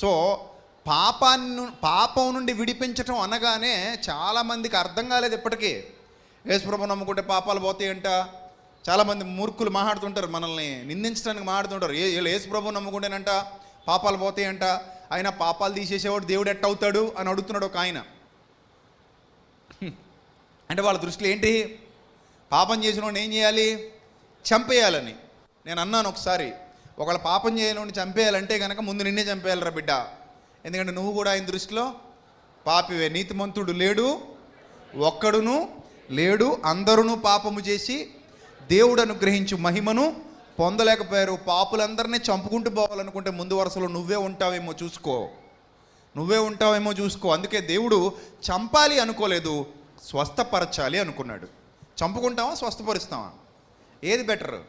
So పాపాన్ని పాపం నుండి విడిపించటం అనగానే చాలామందికి అర్థం కాలేదు ఇప్పటికీ. యేసుప్రభు నమ్ముకుంటే పాపాలు పోతాయంట. చాలామంది మూర్ఖులు మాట్లాడుతుంటారు మనల్ని నిందించడానికి మాట్లాడుతుంటారు. ఏ వీళ్ళు యేసుప్రభు నమ్ముకుంటేనంట పాపాలు పోతాయంట. ఆయన పాపాలు తీసేసేవాడు దేవుడు ఎట్ట అవుతాడు అని అడుగుతున్నాడు ఒక ఆయన. అంటే వాళ్ళ దృష్టిలో ఏంటి? పాపం చేసిన వాడిని ఏం చేయాలి? చంపేయాలని. నేను అన్నాను ఒకసారి ఒకళ్ళ పాపం చేయని చంపేయాలంటే కనుక ముందు నిన్నే చంపేయాలరా బిడ్డ. ఎందుకంటే నువ్వు కూడా ఆయన దృష్టిలో పాపివే నీతిమంతుడు లేడు ఒక్కడును లేడు అందరూ పాపము చేసి దేవుడు అనుగ్రహించు మహిమను పొందలేకపోయారు. పాపులందరినీ చంపుకుంటూ పోవాలనుకుంటే ముందు వరుసలో నువ్వే ఉంటావేమో చూసుకో. నువ్వే ఉంటావేమో చూసుకో. అందుకే దేవుడు చంపాలి అనుకోలేదు స్వస్థపరచాలి అనుకున్నాడు. చంపుకుంటావా స్వస్థపరుస్తావా ఏది బెటర్?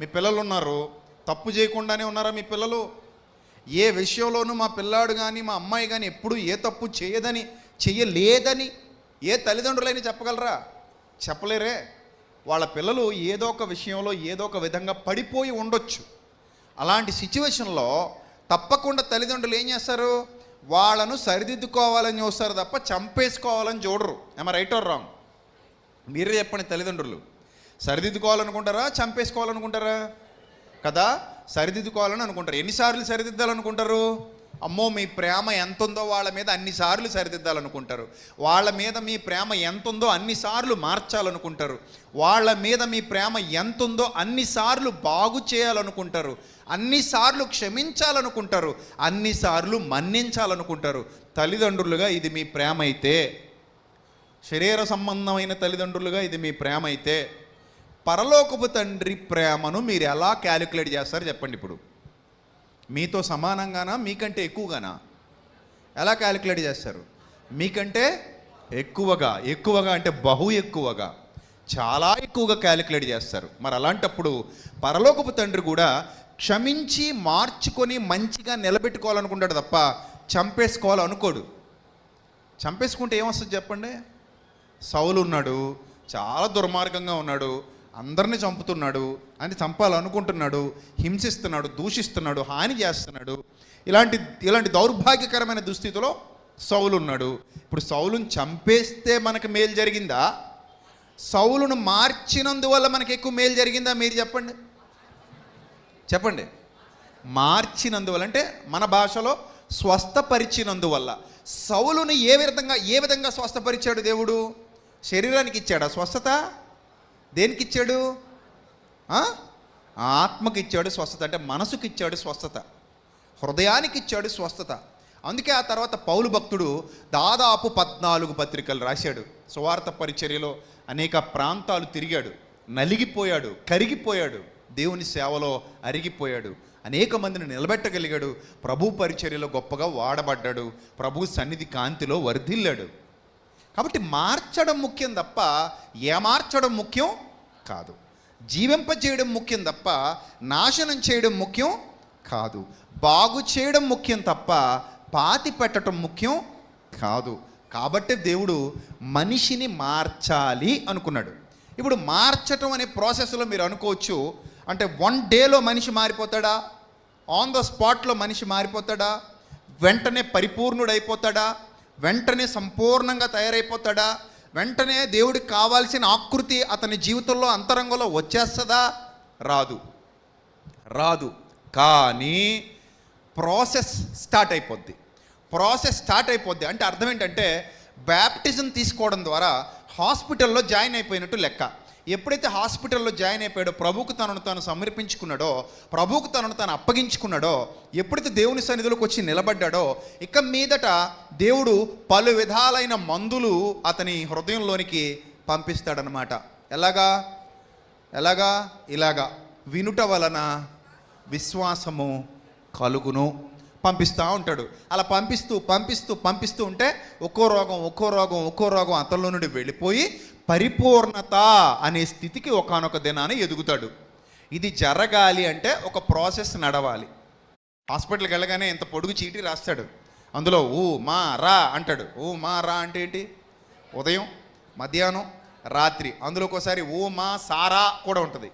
మీ పిల్లలు ఉన్నారు తప్పు చేయకుండానే ఉన్నారా మీ పిల్లలు? ఏ విషయంలోనూ మా పిల్లాడు కానీ మా అమ్మాయి కానీ ఎప్పుడు ఏ తప్పు చేయదని చెయ్యలేదని ఏ తల్లిదండ్రులైనా చెప్పగలరా? చెప్పలేరే. వాళ్ళ పిల్లలు ఏదో ఒక విషయంలో ఏదో ఒక విధంగా పడిపోయి ఉండొచ్చు. అలాంటి సిచ్యువేషన్లో తప్పకుండా తల్లిదండ్రులు ఏం చేస్తారు? వాళ్ళను సరిదిద్దుకోవాలని చూస్తారు తప్ప చంపేసుకోవాలని చూడరు. ఏమ రైట్ ఆర్ రాంగ్ మీరే చెప్పండి తల్లిదండ్రులు. సరిదిద్దుకోవాలనుకుంటారా? చంపేసుకోవాలనుకుంటారా? కదా? సరిదిద్దుకోవాలని అనుకుంటారు. ఎన్నిసార్లు సరిదిద్దాలనుకుంటారు? అమ్మో మీ ప్రేమ ఎంత ఉందో వాళ్ళ మీద అన్నిసార్లు సరిదిద్దాలనుకుంటారు. వాళ్ళ మీద మీ ప్రేమ ఎంత ఉందో అన్నిసార్లు మార్చాలనుకుంటారు. వాళ్ళ మీద మీ ప్రేమ ఎంత ఉందో అన్నిసార్లు బాగు చేయాలనుకుంటారు. అన్నిసార్లు క్షమించాలనుకుంటారు. అన్నిసార్లు మన్నించాలనుకుంటారు. తల్లిదండ్రులుగా ఇది మీ ప్రేమ అయితే శరీర సంబంధమైన తల్లిదండ్రులుగా ఇది మీ ప్రేమ అయితే పరలోకపు తండ్రి ప్రేమను మీరు ఎలా క్యాలిక్యులేట్ చేస్తారు చెప్పండి ఇప్పుడు. మీతో సమానంగానా? మీకంటే ఎక్కువగానా? ఎలా క్యాలిక్యులేట్ చేస్తారు? మీకంటే ఎక్కువగా ఎక్కువగా అంటే బహు ఎక్కువగా చాలా ఎక్కువగా క్యాలిక్యులేట్ చేస్తారు. మరి అలాంటప్పుడు పరలోకపు తండ్రి కూడా క్షమించి మార్చుకొని మంచిగా నిలబెట్టుకోవాలనుకుంటాడు తప్ప చంపేసుకోవాలనుకోడు చంపేసుకుంటే ఏమొస్తుంది చెప్పండి? సౌలు ఉన్నాడు చాలా దుర్మార్గంగా ఉన్నాడు అందరిని చంపుతున్నాడు అని చంపాలనుకుంటున్నాడు హింసిస్తున్నాడు దూషిస్తున్నాడు హాని చేస్తున్నాడు. ఇలాంటి ఇలాంటి దౌర్భాగ్యకరమైన దుస్థితిలో సౌలున్నాడు. ఇప్పుడు సౌలును చంపేస్తే మనకు మేలు జరిగిందా? సౌలును మార్చినందువల్ల మనకి ఎక్కువ మేలు జరిగిందా? మీరు చెప్పండి. చెప్పండి. మార్చినందువల్ల అంటే మన భాషలో స్వస్థపరిచినందువల్ల. సౌలుని ఏ విధంగా ఏ విధంగా స్వస్థపరిచాడు దేవుడు? శరీరానికి ఇచ్చాడా స్వస్థత? దేనికి ఇచ్చాడు ఆత్మకి ఇచ్చాడు స్వస్థత అంటే మనసుకి ఇచ్చాడు స్వస్థత హృదయానికి ఇచ్చాడు స్వస్థత. అందుకే ఆ తర్వాత పౌలు భక్తుడు దాదాపు పద్నాలుగు పత్రికలు రాశాడు. సువార్త పరిచర్యలో అనేక ప్రాంతాలు తిరిగాడు. నలిగిపోయాడు కరిగిపోయాడు. దేవుని సేవలో అరిగిపోయాడు. అనేక మందిని నిలబెట్టగలిగాడు. ప్రభు పరిచర్యలో గొప్పగా వాడబడ్డాడు. ప్రభు సన్నిధి కాంతిలో వర్ధిల్లాడు. కాబట్టి మార్చడం ముఖ్యం తప్ప ఏమార్చడం ముఖ్యం కాదు. జీవింపజేయడం ముఖ్యం తప్ప నాశనం చేయడం ముఖ్యం కాదు. బాగు చేయడం ముఖ్యం తప్ప పాతి పెట్టడం ముఖ్యం కాదు. కాబట్టి దేవుడు మనిషిని మార్చాలి అనుకున్నాడు. ఇప్పుడు మార్చటం అనే ప్రాసెస్లో మీరు అనుకోవచ్చు అంటే వన్ డేలో మనిషి మారిపోతాడా? ఆన్ ద స్పాట్లో మనిషి మారిపోతాడా? వెంటనే పరిపూర్ణుడైపోతాడా? వెంటనే సంపూర్ణంగా తయారైపోతాడా? వెంటనే దేవుడికి కావాల్సిన ఆకృతి అతని జీవితంలో అంతరంగంలో వచ్చేస్తుందా? రాదు. రాదు. కానీ ప్రాసెస్ స్టార్ట్ అయిపోద్ది. ప్రాసెస్ స్టార్ట్ అయిపోద్ది. అంటే అర్థం ఏంటంటే బ్యాప్టిజం తీసుకోవడం ద్వారా హాస్పిటల్లో జాయిన్ అయిపోయినట్టు లెక్క. ఎప్పుడైతే హాస్పిటల్లో జాయిన్ అయిపోయాడో ప్రభుకు తనను తాను సమర్పించుకున్నాడో ప్రభుకు తనను తాను అప్పగించుకున్నాడో ఎప్పుడైతే దేవుని సన్నిధిలోకి వచ్చి నిలబడ్డాడో ఇక మీదట దేవుడు పలు విధాలైన మందులు అతని హృదయంలోనికి పంపిస్తాడనమాట ఎలాగా? ఎలాగా? ఇలాగా. వినుట వలన విశ్వాసము కలుగును. పంపిస్తూ ఉంటాడు. అలా పంపిస్తూ పంపిస్తూ పంపిస్తూ ఉంటే ఒక్కో రోగం ఒక్కో రోగం ఒక్కో రోగం అతనిలో నుండి వెళ్ళిపోయి పరిపూర్ణత అనే స్థితికి ఒకానొక దినాన ఎదుగుతాడు. ఇది జరగాలి అంటే ఒక ప్రాసెస్ నడవాలి. హాస్పిటల్కి వెళ్ళగానే ఇంత పొడుగు చీటి రాస్తాడు. అందులో ఊ మా రా అంటాడు. ఊ మా రా అంటే ఏంటి? ఉదయం మధ్యాహ్నం రాత్రి. అందులో ఒకసారి ఓ మా సారా కూడా ఉంటుంది.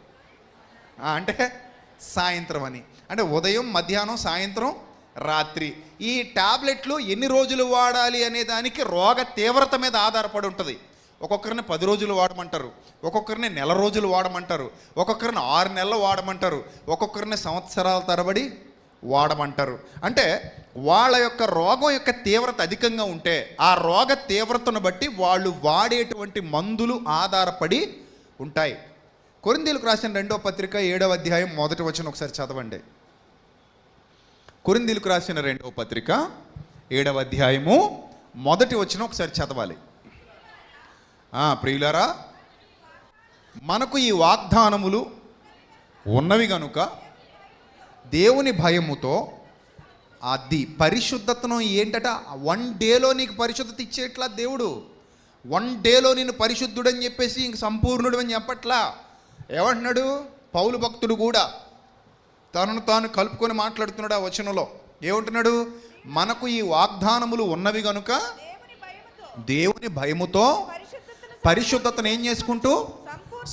అంటే సాయంత్రం అని. అంటే ఉదయం మధ్యాహ్నం సాయంత్రం రాత్రి. ఈ టాబ్లెట్లు ఎన్ని రోజులు వాడాలి అనే దానికి రోగ తీవ్రత మీద ఆధారపడి ఉంటుంది. ఒక్కొక్కరిని పది రోజులు వాడమంటారు. ఒక్కొక్కరిని నెల రోజులు వాడమంటారు. ఒక్కొక్కరిని ఆరు నెలలు వాడమంటారు. ఒక్కొక్కరిని సంవత్సరాల తరబడి వాడమంటారు. అంటే వాళ్ళ యొక్క రోగం యొక్క తీవ్రత అధికంగా ఉంటే ఆ రోగ తీవ్రతను బట్టి వాళ్ళు వాడేటువంటి మందులు ఆధారపడి ఉంటాయి. కొరిందీలకు రాసిన రెండో పత్రిక ఏడవ అధ్యాయం మొదటి వచ్చిన ఒకసారి చదవండి. కొరిందీలకు రాసిన రెండవ పత్రిక ఏడవ అధ్యాయము మొదటి వచ్చిన ఒకసారి చదవాలి. ప్రియులారా మనకు ఈ వాగ్దానములు ఉన్నవి గనుక దేవుని భయముతో అది పరిశుద్ధతను ఏంటట? వన్ డేలో నీకు పరిశుద్ధత ఇచ్చేట్లా దేవుడు? వన్ డేలో నేను పరిశుద్ధుడని చెప్పేసి ఇంక సంపూర్ణుడు అని చెప్పట్లా? ఏమంటున్నాడు? పౌలు భక్తుడు కూడా తనను తాను కలుపుకొని మాట్లాడుతున్నాడు ఆ వచనంలో. ఏమంటున్నాడు? మనకు ఈ వాగ్దానములు ఉన్నవి గనుక దేవుని భయముతో. దేవుని భయముతో పరిశుద్ధతను ఏం చేసుకుంటూ?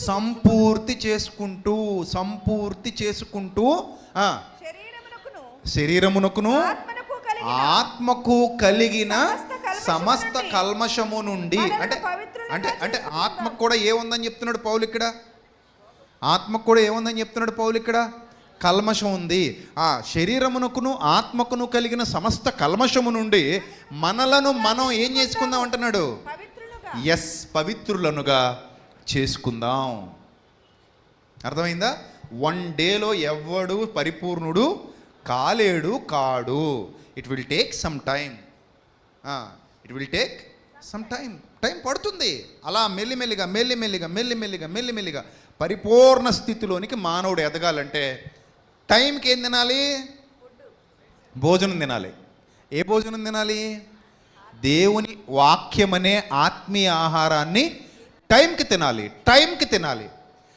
సంపూర్తి చేసుకుంటూ సంపూర్తి చేసుకుంటూ శరీరమునకును ఆత్మకు కలిగిన సమస్త కల్మషము నుండి అంటే అంటే అంటే. ఆత్మకు కూడా ఏముందని చెప్తున్నాడు పౌలు ఇక్కడ? ఆత్మకు కూడా ఏముందని చెప్తున్నాడు పౌలు ఇక్కడ? కల్మషం ఉంది. ఆ శరీరమునకును ఆత్మకును కలిగిన సమస్త కల్మషము నుండి మనలను మనం ఏం చేసుకుందాం అంటున్నాడు? ఎస్ పవిత్రులనుగా చేసుకుందాం. అర్థమైందా? వన్ డేలో ఎవ్వడు పరిపూర్ణుడు కాలేడు కాడు. It will take some time it will take some time time పడుతుంది. అలా మెల్లిమెల్లిగా మెల్లిమెల్లిగా మెల్లిమెల్లిగా మెల్లిమెల్లిగా పరిపూర్ణ స్థితిలోనికి మానవుడు ఎదగాలంటే టైంకి ఏం తినాలి? భోజనం తినాలి. ఏ భోజనం తినాలి? దేవుని వాక్యమనే ఆత్మీయ ఆహారాన్ని టైంకి తినాలి టైంకి తినాలి.